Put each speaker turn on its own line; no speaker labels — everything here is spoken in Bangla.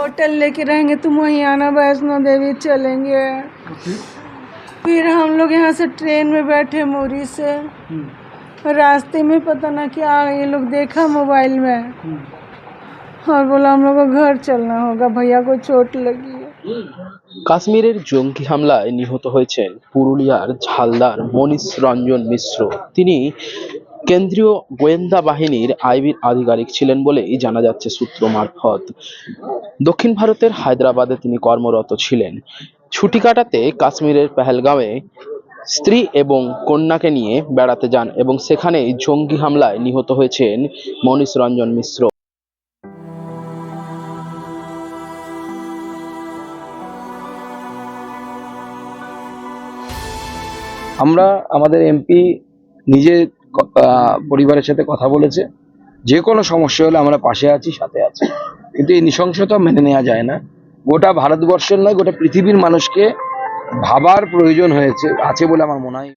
होटल लेके रहेंगे तुम वहीं आना वैष्णो देवी चलेंगे फिर हम लोग यहाँ से ट्रेन में बैठे मोरी से रास्ते में पता ना क्या ये लोग देखा मोबाइल में और बोला हम लोग को घर चलना होगा भैया को चोट लगी है
কাশ্মীরের জঙ্গি হামলায় নিহত হয়েছেন পুরুলিয়ার ঝালদার মনীষ রঞ্জন মিশ্র তিনি কেন্দ্রীয় গোয়েন্দা বাহিনীর আইবির আধিকারিক ছিলেন বলেই জানা যাচ্ছে সূত্র মারফত। দক্ষিণ ভারতের হায়দ্রাবাদে তিনি কর্মরত ছিলেন। ছুটি কাটাতে কাশ্মীরের পেহেলগাঁওয়ে স্ত্রী এবং কন্যাকে নিয়ে বেড়াতে যান এবং সেখানেই জঙ্গি হামলায় নিহত হয়েছেন মনীষ রঞ্জন মিশ্র।
আমরা আমাদের এমপি নিজে পরিবারের সাথে কথা বলেছে। যে কোনো সমস্যা হলে আমরা পাশে আছি, সাথে আছি। কিন্তু এই নৃশংসতা মেনে নেওয়া যায় না। গোটা ভারতবর্ষের নয়, গোটা পৃথিবীর মানুষকে ভাবার প্রয়োজন হয়েছে, আছে বলে আমার মনে হয়।